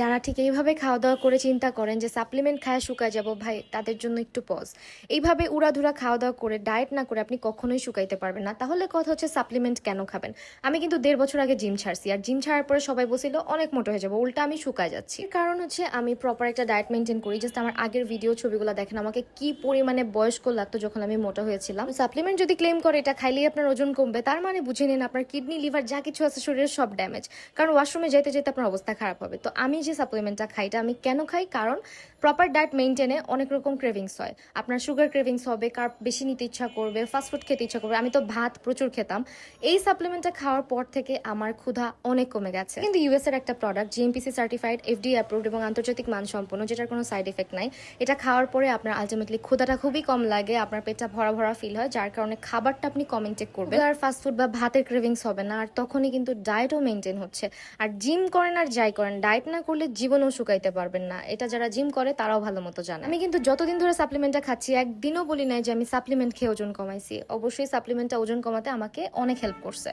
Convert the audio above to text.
যারা ঠিক এইভাবে খাওয়া দাওয়া করে চিন্তা করেন যে সাপ্লিমেন্ট খায় শুকায় যাব, ভাই, তাদের জন্য একটু পজ এইভাবে উড়াধুরা খাওয়া দাওয়া করে ডায়েট না করে আপনি কখনোই শুকাইতে পারবেন না। তাহলে কথা হচ্ছে সাপ্লিমেন্ট কেন খাবেন? আমি কিন্তু দেড় বছর আগে জিম ছাড়ছি, আর জিম ছাড়ার পরে সবাই বলছিল, অনেক মোটো হয়ে যাব, উল্টা আমি শুকায় যাচ্ছি। কারণ হচ্ছে আমি প্রপার একটা ডায়েট মেনটেন করি। জাস্ট আমার আগের ভিডিও ছবিগুলো দেখেন, আমাকে কি পরিমাণে বয়স্ক লাগতো যখন আমি মোটা হয়েছিলাম। সাপ্লিমেন্ট যদি ক্লেম করে, এটা খাইলেই আপনার ওজন কমবে। তার মানে বুঝে নিন, আপনার কিডনি লিভার যা কিছু আছে, শরীরের সব ড্যামেজ কারণ ওয়াশরুমে যেতে যেতে আপনার অবস্থা খারাপ হবে। তো আমি যে সাপ্লিমেন্টটা খাই এটা আমি কেন খাই? কারণ প্রপার ডায়েট মেনটেনে অনেক রকম ক্রেভিংস হয়। আপনার সুগার ক্রেভিংস হবে কার্ব বেশি নিতে ইচ্ছা করবে ফাস্টফুড খেতে ইচ্ছা করবে, আমি তো ভাত প্রচুর খেতাম। এই সাপ্লিমেন্টটা খাওয়ার পর থেকে আমার ক্ষুধা অনেক কমে গেছে। কিন্তু ইউএস এর একটা product GMPC certified FD approved এবং আন্তর্জাতিক মানসম্পন্ন, যেটার কোনো সাইড এফেক্ট নাই, এটা খাওয়ার পরে আপনার আলটিমেটলি ক্ষুধাটা খুবই কম লাগে, আপনার পেটটা ভরা ভরা ফিল হয়, যার কারণে খাবারটা আপনি কম ইনটেক করবেন। আর ফাস্টফুড বা ভাতের ক্রেভিংস হবে না, আর তখনই কিন্তু ডায়েটও মেনটেন হচ্ছে। আর জিম করেন আর যাই করেন ডায়েট না করলে জীবনেও শুকাইতে পারবেন না। এটা যারা জিম করে, তারাও ভালো মতো জানে। আমি কিন্তু যতদিন ধরে সাপ্লিমেন্টটা খাচ্ছি, একদিনও বলি নাই যে আমি সাপ্লিমেন্ট খেয়ে ওজন কমাইছি। অবশ্যই সাপ্লিমেন্টটা ওজন কমাতে আমাকে অনেক হেল্প করছে।